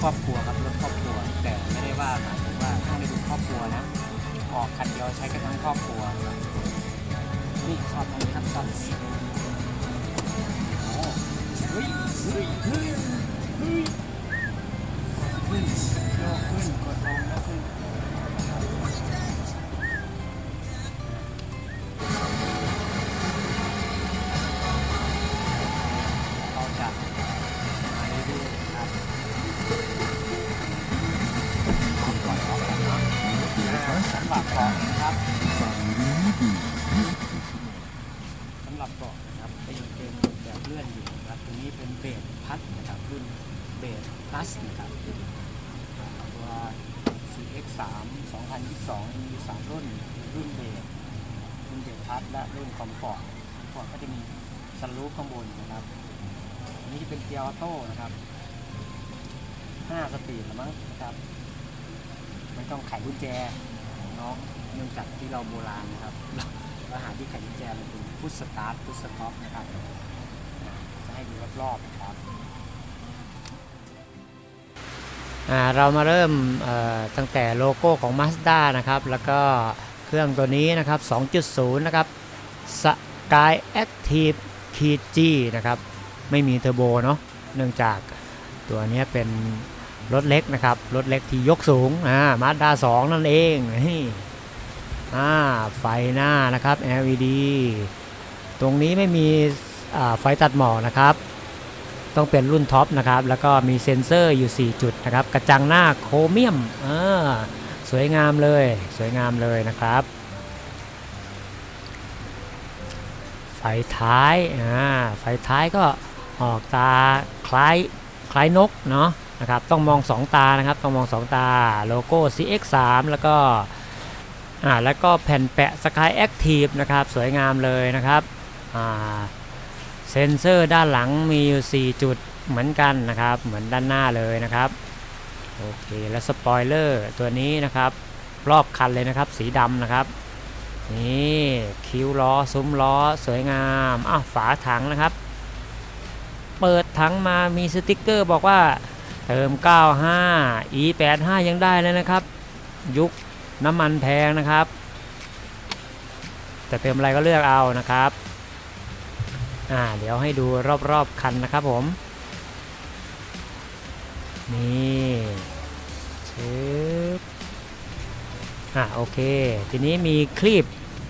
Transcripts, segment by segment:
ครอบครัวครับรถครอบครัว แต่ไม่ได้ว่าหมายถึงว่าต้องไปดูครอบครัวนะออกคันเดียวใช้กันทั้งครอบครัวครับนี่ชอบตรงนี้ครับชอบตรงนี้โอ้เฮ้ยเฮ้ยเฮ้ยเฮ้ยขึ้นโยกขึ้นกดลงแล้วขึ้น สำหรับเกาะนะครับสำหรับเกาะนะครับก็ยังเป็นแบบเลื่อนอยู่นะครับตัวนี้เป็นเบรพัดนะครับรุ่นเบรพัสนะครับตัว CX3 2022 มีสามรุ่นรุ่นเบรรุ่นเบรพัดและรุ่นคอมฟอร์ตคอมฟอร์ตก็จะมีสลูปข้างบนนะครับอันนี้จะเป็นเกียร์ออโต้นะครับ5สปีดหรือมั้งนะครับไม่ต้องไขกุญแจ น้องเนื่องจากที่เราโบราณนะครับเราเราหาที่ไขกุญแจมันเป็นพุชสตาร์ทพุชสต็อปนะครับ จะให้ดูรอบๆนะครับเรามาเริ่มตั้งแต่โลโก้ของ Mazda นะครับ แล้วก็เครื่องตัวนี้นะครับ 2.0 นะครับ Sky Active KG นะครับ ไม่มีเทอร์โบเนาะ เนื่องจากตัวนี้เป็น รถเล็กนะครับ รถเล็กที่ยกสูงอ่า Mazda 2นั่นเองนี่อ่าไฟหน้านะครับ LED ตรงนี้ไม่มีไฟตัดหมอกนะครับ ต้องเป็นรุ่นท็อปนะครับ แล้วก็มีเซ็นเซอร์อยู่ 4 จุดนะครับ กระจังหน้าโครเมียมอ่าสวยงามเลย สวยงามเลยนะครับ ไฟท้ายอ่าไฟท้ายก็ออกตาคล้ายคล้ายนกเนาะ นะครับต้องมอง 2 ตานะครับต้องมอง 2 ตาโลโก้ CX3 แล้วก็อ่าแล้วก็แผ่นแปะ Sky Active นะครับสวยงามเลยนะครับอ่าเซนเซอร์ด้านหลังมีอยู่ 4 จุดเหมือนกันนะครับ เหมือนด้านหน้าเลยนะครับโอเคแล้วสปอยเลอร์ตัวนี้นะครับรอบคันเลยนะครับ สีดำนะครับนี่คิ้วล้อซุ้มล้อสวยงามอ้าวฝาถังนะครับ เปิดถังมามีสติกเกอร์บอกว่า เติม 95 E85 ยังได้เลยนะครับ ยุคน้ำมันแพงนะครับ แต่เติมอะไรก็เลือกเอานะครับอ่าเดี๋ยวให้ดูรอบๆคันนะครับผม นี่ชึบอ่าโอเค ทีนี้มีคลิป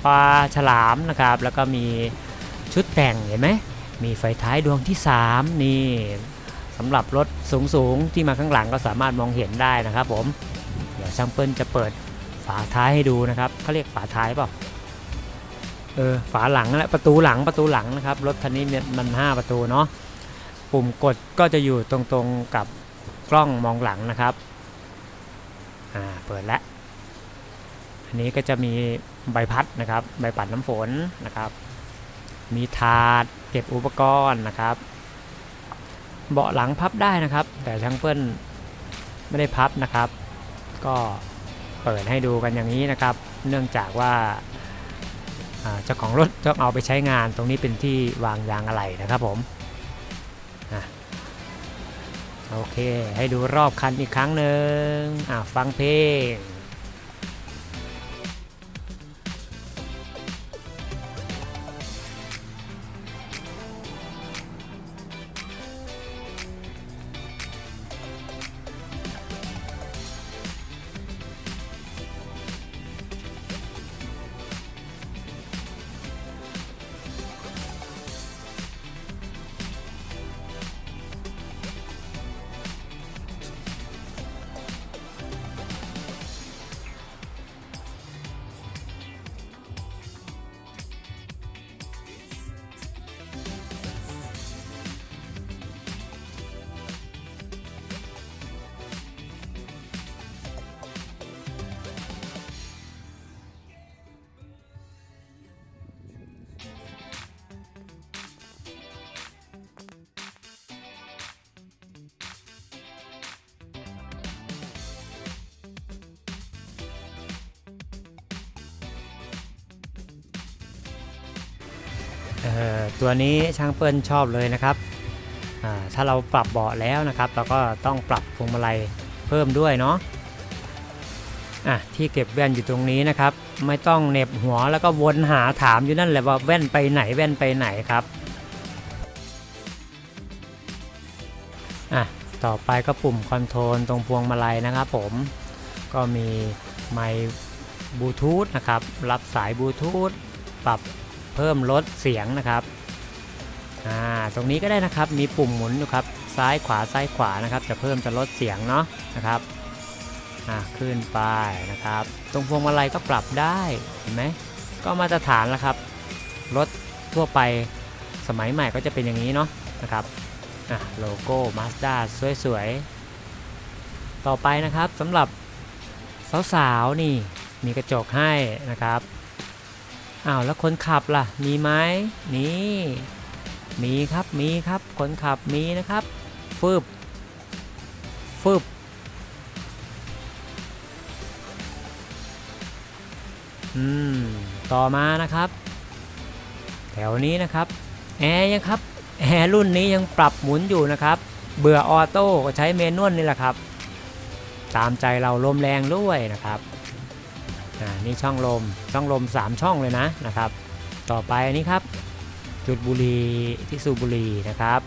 ปลาฉลามนะครับ แล้วก็มีชุดแต่งเห็นไหมมีไฟท้ายดวงที่ 3 นี่ สำหรับรถสูงๆที่มาข้างหลังก็สามารถมองเห็นได้นะครับ ผม เดี๋ยวช่างเปิ้ลจะเปิดฝาท้ายให้ดูนะครับเขาเรียกฝาท้ายเปล่าเออฝาหลังแหละประตูหลังประตูหลังนะครับรถคันนี้เนี่ยมัน 5 ประตูเนาะปุ่มกดก็จะอยู่ตรงๆกับกล้องมองหลังนะครับอ่าเปิดแล้วอันนี้ก็จะมีใบพัดนะครับ ใบปัดน้ำฝนนะครับ มีถาดเก็บอุปกรณ์นะครับ เบาะหลังพับได้นะครับ แต่ช่างเปิ้ลไม่ได้พับนะครับ ก็เปิดให้ดูกันอย่างนี้นะครับ เนื่องจากว่าเจ้าของรถต้องเอาไปใช้งานตรงนี้เป็นที่วางยางอะไหล่นะครับผมอโอเค ให้ดูรอบคันอีกครั้งหนึ่งฟังเพลง ตัวนี้ช่างเปิ้ลชอบเลยนะครับ ถ้าเราปรับเบาะแล้วนะครับ เราก็ต้องปรับพวงมาลัยเพิ่มด้วยเนาะอะที่เก็บแว่นอยู่ตรงนี้นะครับ ไม่ต้องเหน็บหัวแล้วก็วนหาถามอยู่นั่นแหละว่าแว่นไปไหนแว่นไปไหนครับอะต่อไปก็ปุ่มคอนโทรลตรงพวงมาลัยนะครับผมก็มีไมค์บลูทูธนะครับ รับสายบลูทูธปรับ เพิ่มลดเสียงนะครับอ่าตรงนี้ก็ได้นะครับมีปุ่มหมุนอยู่ครับซ้ายขวาซ้ายขวานะครับ จะเพิ่มจะลดเสียงเนาะนะครับอ่าขึ้นไปนะครับ ตรงพวงมาลัยก็ปรับได้เห็นไหมก็มาตรฐานแล้วครับรถทั่วไปสมัยใหม่ก็จะเป็นอย่างนี้เนาะนะครับอะโลโก้ Mazda สวยๆ ต่อไปนะครับสำหรับสาวๆนี่มีกระจกให้นะครับ อ้าวแล้วคนขับล่ะ มีไหมนี่มีครับมีครับคนขับมีนะครับฟึบฟึบอืมต่อมานะครับ แถวนี้นะครับแอร์ยังครับแอร์รุ่นนี้ยังปรับหมุนอยู่นะครับ เบื่อออโต้ก็ใช้เมนวลนี่แหละครับ ตามใจเราลมแรงด้วยนะครับ อ่านี่ช่องลมช่องลม 3 ช่องเลยนะนะครับ ต่อไปอันนี้ครับ จุดบุหรี่ที่สูบบุหรี่นะครับ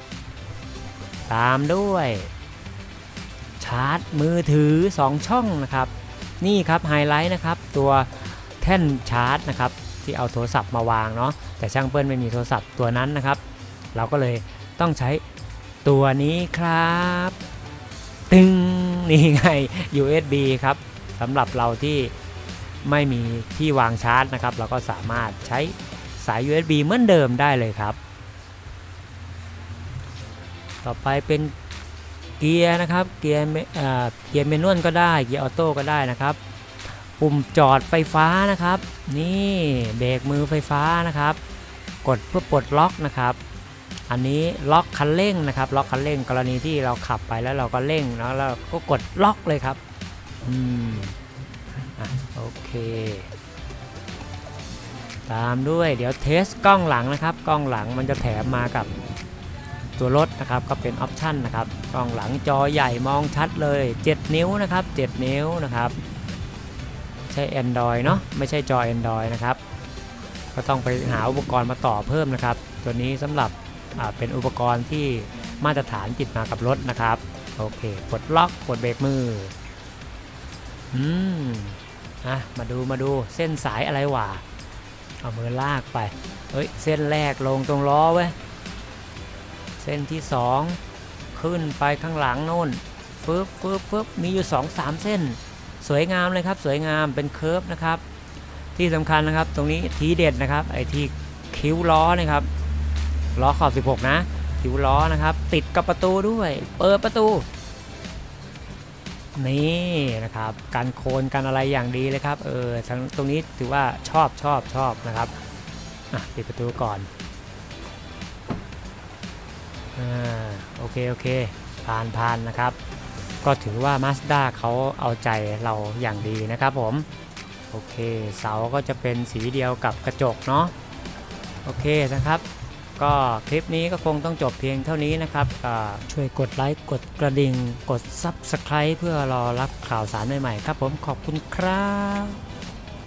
ตามด้วย ชาร์จมือถือ 2 ช่องนะครับ นี่ครับไฮไลท์นะครับ ตัวแท่นชาร์จนะครับที่เอาโทรศัพท์มาวางเนาะแต่ช่างเปิ้ลไม่มีโทรศัพท์ตัวนั้นนะครับ เราก็เลยต้องใช้ตัวนี้ครับ ตึงนี่ไง USB ครับสำหรับเราที่ ไม่มีที่วางชาร์จนะครับ เราก็สามารถใช้สาย USB เหมือนเดิมได้เลยครับ ต่อไปเป็นเกียร์นะครับ เกียร์เอ่อเกียร์เมนวลก็ได้ เกียร์ออโต้ก็ได้นะครับ ปุ่มจอดไฟฟ้านะครับ นี่เบรกมือไฟฟ้านะครับ กดเพื่อปลดล็อกนะครับอันนี้ล็อกคันเร่งนะครับ ล็อกคันเร่งกรณีที่เราขับไปแล้วเราก็เร่งเนาะแล้วก็กดล็อกเลยครับ อืม อะโอเค ตามด้วยเดี๋ยวเทสกล้องหลังนะครับ กล้องหลังมันจะแถมมากับตัวรถนะครับก็เป็นออปชันนะครับกล้องหลังจอใหญ่มองชัดเลย 7 นิ้วนะครับ 7 นิ้วนะครับ ใช่ Android เนาะไม่ใช่จอ Android นะครับ ก็ต้องไปหาอุปกรณ์มาต่อเพิ่มนะครับ ตัวนี้สำหรับเป็นอุปกรณ์ที่มาตรฐานติดมากับรถนะครับ โอเคกดล็อกกดเบรกมืออืม อะมาดูมาดูเส้นสายอะไรวะเอามือลากไปเฮ้ยเส้นแรกลงตรงล้อเว้ยเส้นที่สองขึ้นไปข้างหลังโน่นฟึบฟึบฟึบมีอยู่สองสามเส้น สวยงามเลยครับ สวยงามเป็นเคิร์ฟนะครับ ที่สำคัญนะครับตรงนี้ทีเด็ดนะครับไอ้ที่คิ้วล้อนะครับล้อขอบ 16 นะ คิ้วล้อนะครับ ติดกับประตูด้วย เปิดประตู นี่นะครับการโคนกันอะไรอย่างดีเลยครับเออทั้งตรงนี้ถือว่าชอบชอบชอบนะครับอะปิดประตูก่อนอ่าโอเคโอเคผ่านผ่านนะครับ ก็ถือว่า Mazda เขาเอาใจเราอย่างดีนะครับผมโอเคเสาก็จะเป็นสีเดียวกับกระจกเนาะโอเคนะครับ ก็คลิปนี้ก็คงต้องจบเพียงเท่านี้นะครับช่วยกดไลค์กดกระดิ่ง กด Subscribe เพื่อรอรับข่าวสารใหม่ๆครับผมขอบคุณครับ